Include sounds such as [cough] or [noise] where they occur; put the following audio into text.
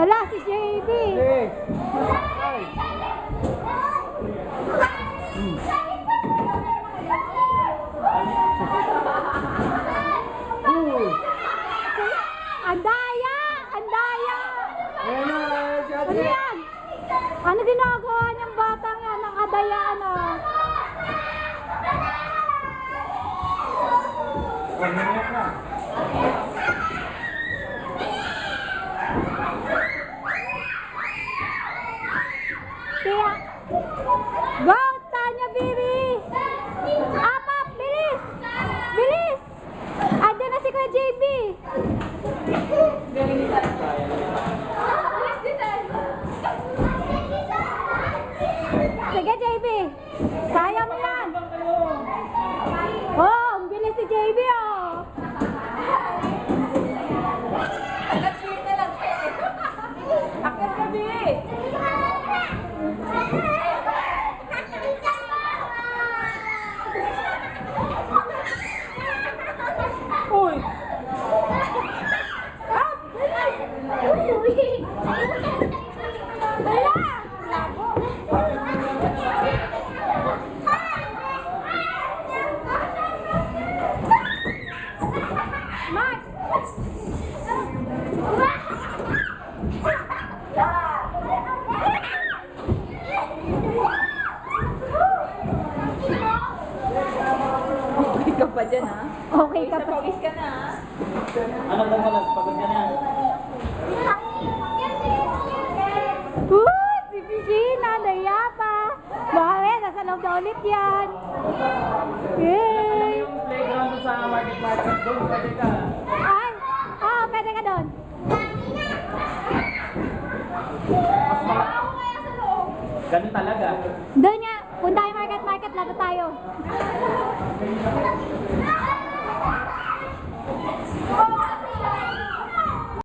Wala si JD. Andaya! Andaya! Ano, Ano yan? Ano ginagawa niyang bata nga ng kadayaan ah? Ano Sige JB! Kaya mo yan! Okay ka pa dyan, ha? Okay ka pa. pawis ka na, ha? Ano mo pala? Pagod ka na. Uh, si Fishina, naya pa. Bakit? Nasa loob na ulit yan. Yay! Yung playground sa market market, doon pwede ka ganon. Ganun talaga. Doon nga, punta tayo market market, lago tayo. [laughs]